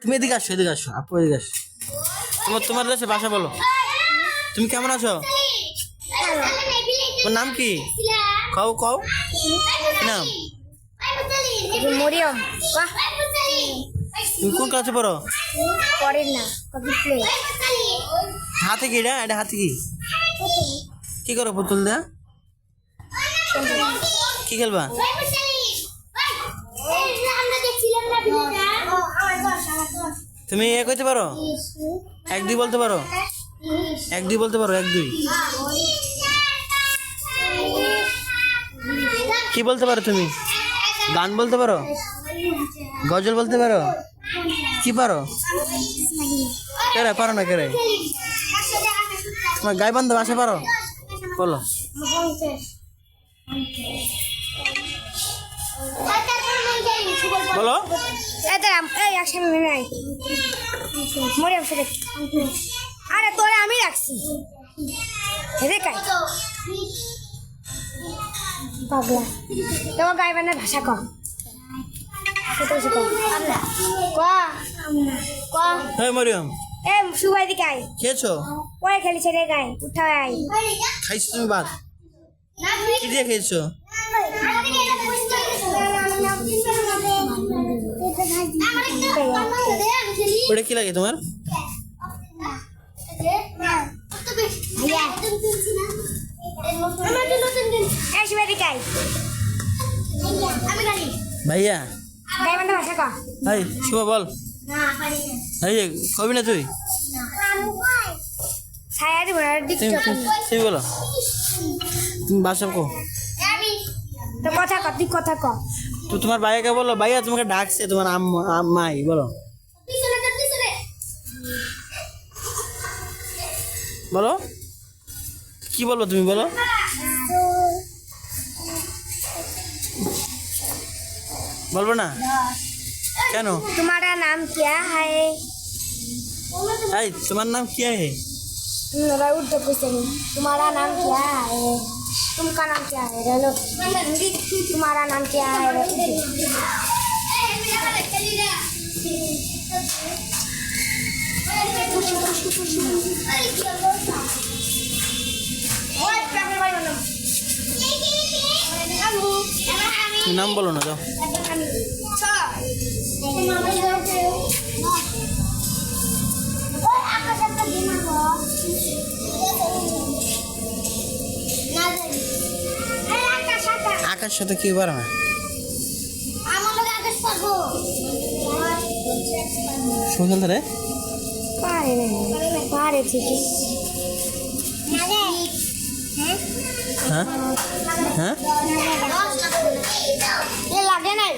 তুমি এদিকে আসো এদিকে আসো। আপু এদিকে আসো। তোমার তোমার দেশে বাসা বলো। তুমি কেমন আছো? তোমার নাম কি? কও কও। নাম? মরিয়ম। তুমি কোন ক্লাসে পড়ো? পড়েন না হাতে কি এটা? এটা হাতে কি? কি করো পুতুল দা? কি খেলবা? তুমি এ কইতে পারো? এক দুই বলতে পারো? এক দুই বলতে পারো এক দুই। কি বলতে পারো তুমি? গান বলতে পারো? গজল বলতে পারো? কি পারো? কেরে পারো না কেরে? তোমার গাইবান্ধব আসে পারো? বলো। বলো মেনে। আরে তোরে আমি রাখছি পাগলা তোমার গাইবানের ভাষা কম ছোট ছোট ক ক হ্যাঁ মরিয়ম এ সুবাই দিকে আয় খেয়েছো পরে খেলি ছেড়ে গায় উঠা আয় খাইছো তুমি ভাত কি দিয়ে খেয়েছো ওটা কি লাগে তোমার? ভাইয়া। হাই শুভ বল। এই কবি না তুই? তুমি বলো। তুমি বাসা কো। তো কথা ক তুই কথা ক। তো তোমার ভাইয়াকে বলো। ভাইয়া তোমাকে ডাকছে তোমার আম্মা আম্মাই বলো। বলো কি বলবো তুমি বলো বলবো না কেন तुम्हारा नाम क्या है এই তোমার নাম কি है मेरा उर्दू क्वेश्चन तुम्हारा नाम क्या है तुमका नाम क्या है हेलो तुम्हारा नाम क्या है তুমি নাম বলো না যাও। আকাশ সাথে কি পারে না শুনে খেলতে না পারে ঠিকই হ্যাঁ? হ্যাঁ লাগে নাই।